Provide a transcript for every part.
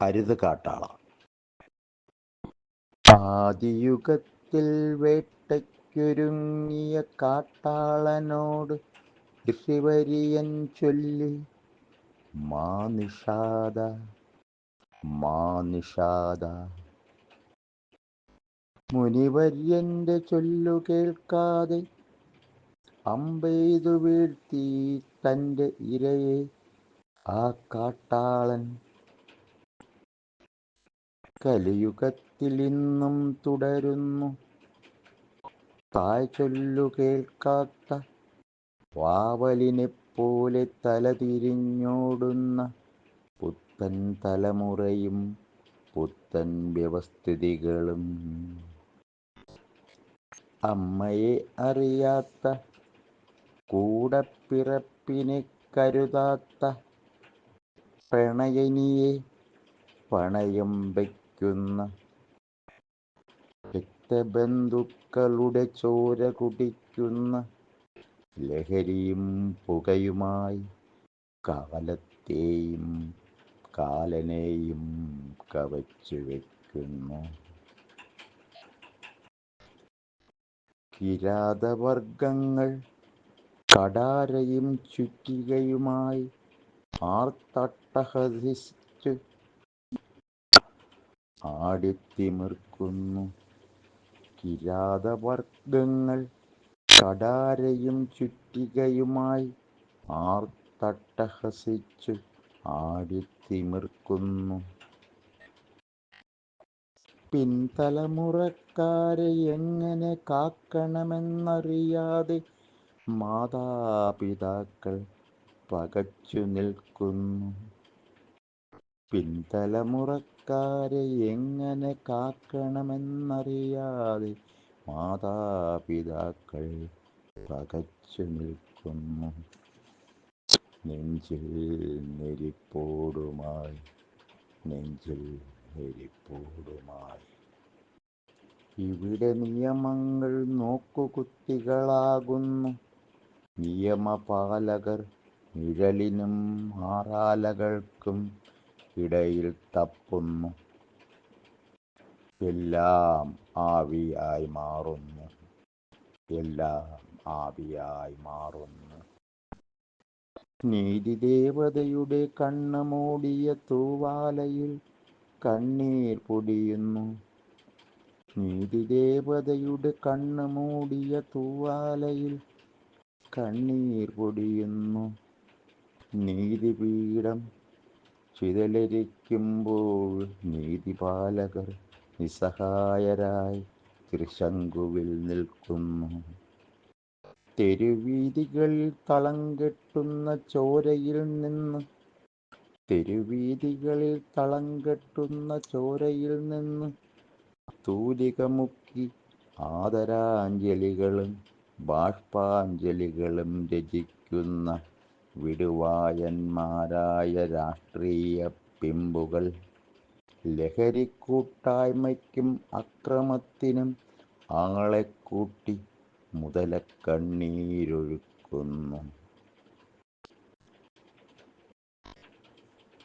അരുത് കാട്ടാള ആദിയുഗത്തിൽ വേട്ടയ്ക്കൊരുങ്ങിയ കാട്ടാളനോട് ഋഷിവര്യൻ ചൊല്ലി മാ നിഷാദ മാ നിഷാദ മുനിവര്യന്റെ ചൊല്ലു കേൾക്കാതെ അമ്പെയ്തു വീഴ്ത്തി തന്റെ ഇരയെ ആ കാട്ടാളൻ കലിയുഗത്തിൽ ഇന്നും തുടരുന്നു. തായ് ചൊല്ലു കേൾക്കാത്ത വാവലിനെ പോലെ തലതിരിഞ്ഞോടുന്ന പുത്തൻ തലമുറയും പുത്തൻ വ്യവസ്ഥിതികളും. അമ്മയെ അറിയാത്ത കൂടപ്പിറപ്പിനെ കരുതാത്ത പ്രണയനിയെ പണയം വയ്ക്കുന്ന രക്തബന്ധുക്കളുടെ ചോര കുടിക്കുന്ന ലഹരിയും പുകയുമായി കവലത്തെയും കാലനെയും കവച്ചു വയ്ക്കുന്നു കിരാതവർഗങ്ങൾ കടാരയും ചുറ്റികയുമായി ആർത്തട്ടഹസിച്ച് ആടിത്തിമിർക്കുന്നു. കിരാതവർഗങ്ങൾ കടാരയും ചുറ്റികയുമായി ആർത്തട്ടഹസിച്ചു ആടിത്തിമിർക്കുന്നു. പിൻതലമുറക്കാരെ എങ്ങനെ കാക്കണമെന്നറിയാതെ മാതാപിതാക്കൾ പകച്ചു നിൽക്കുന്നു. പിൻതലമുറക്കാരെ എങ്ങനെ കാക്കണമെന്നറിയാതെ മാതാപിതാക്കൾ പകച്ചു നിൽക്കുന്നു. നെഞ്ചിൽ നെരിപ്പോടുമായി നെഞ്ചിൽ നെരിപ്പോടുമായി. ഇവിടെ നിയമങ്ങൾ നോക്കുകുത്തികളാകുന്നു നിയമപാലകർ നിഴലിനും ആറാലകൾക്കും ഇടയിൽ തപ്പുന്നു. എല്ലാം ആവിയായി മാറുന്നു. എല്ലാം ആവിയായി മാറുന്നു. നീതിദേവതയുടെ കണ്ണ് മൂടിയ തൂവാലയിൽ കണ്ണീർ പൊടിയുന്നു. നീതിദേവതയുടെ കണ്ണ് മൂടിയ തൂവാലയിൽ കണ്ണീർ പൊടിയുന്നു. നീതിപീഠം ചിതലരിക്കുമ്പോൾ നീതിപാലകർ നിസ്സഹായരായി തൃശങ്കുവിൽ നിൽക്കുന്നു. തെരുവീതികളിൽ തളം കെട്ടുന്ന ചോരയിൽ നിന്ന് തെരുവീതികളിൽ തളം കെട്ടുന്ന ചോരയിൽ നിന്ന് തൂലികമുക്കി ആദരാഞ്ജലികളും ബാഷ്പാഞ്ജലികളും രചിക്കുന്ന വിടുവായന്മാരായ രാഷ്ട്രീയ പിമ്പുകൾ. ലഹരിക്കൂട്ടായ്മയ്ക്കും അക്രമത്തിനും ആളെ കൂട്ടി മുതലക്കണ്ണീരൊഴുക്കുന്നു.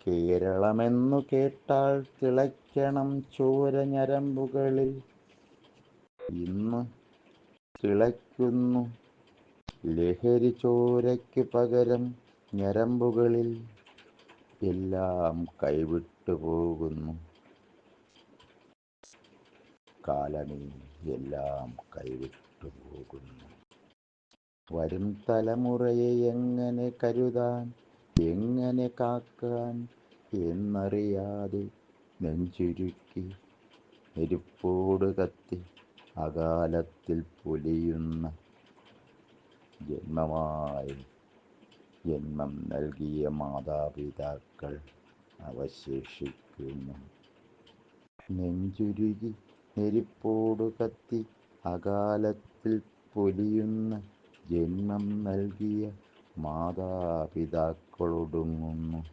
കേരളമെന്നു കേട്ടാൽ തിളയ്ക്കണം ചോര ഞരമ്പുകളിൽ ഇന്ന് തിളയ്ക്കുന്നു ലഹരി ചോരയ്ക്ക് പകരം ഞരമ്പുകളിൽ എല്ലാം കൈവിട്ടു പോകുന്നു. കാലമേ എല്ലാം കൈവിട്ടു പോകുന്നു. വരും തലമുറയെ എങ്ങനെ കരുതാൻ എങ്ങനെ കാക്കാൻ എന്നറിയാതെ നെഞ്ചുരുക്കി നെരുപ്പോട് കത്തി അകാലത്തിൽ പൊലിയുന്ന ജന്മമായി ജന്മം നൽകിയ മാതാപിതാക്കൾ അവശേഷിക്കുന്നു. നെഞ്ചുരുകി നെരിപ്പോട് കത്തി അകാലത്തിൽ പൊലിയുന്ന ജന്മം നൽകിയ മാതാപിതാക്കളൊടുങ്ങുന്നു.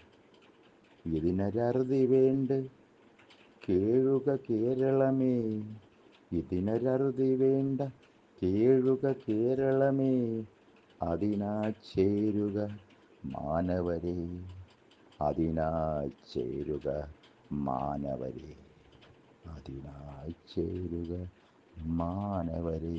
ഇതിനൊരറുതി വേണ്ട. കേഴുക കേരളമേ. ഇതിനൊരറുതി വേണ്ട. കേഴുക കേരളമേ. അതിനായി ചേരുക മാനവരെ അതിനാ ചേരുക മാനവരെ അതിനാ ചേരുക മാനവരെ.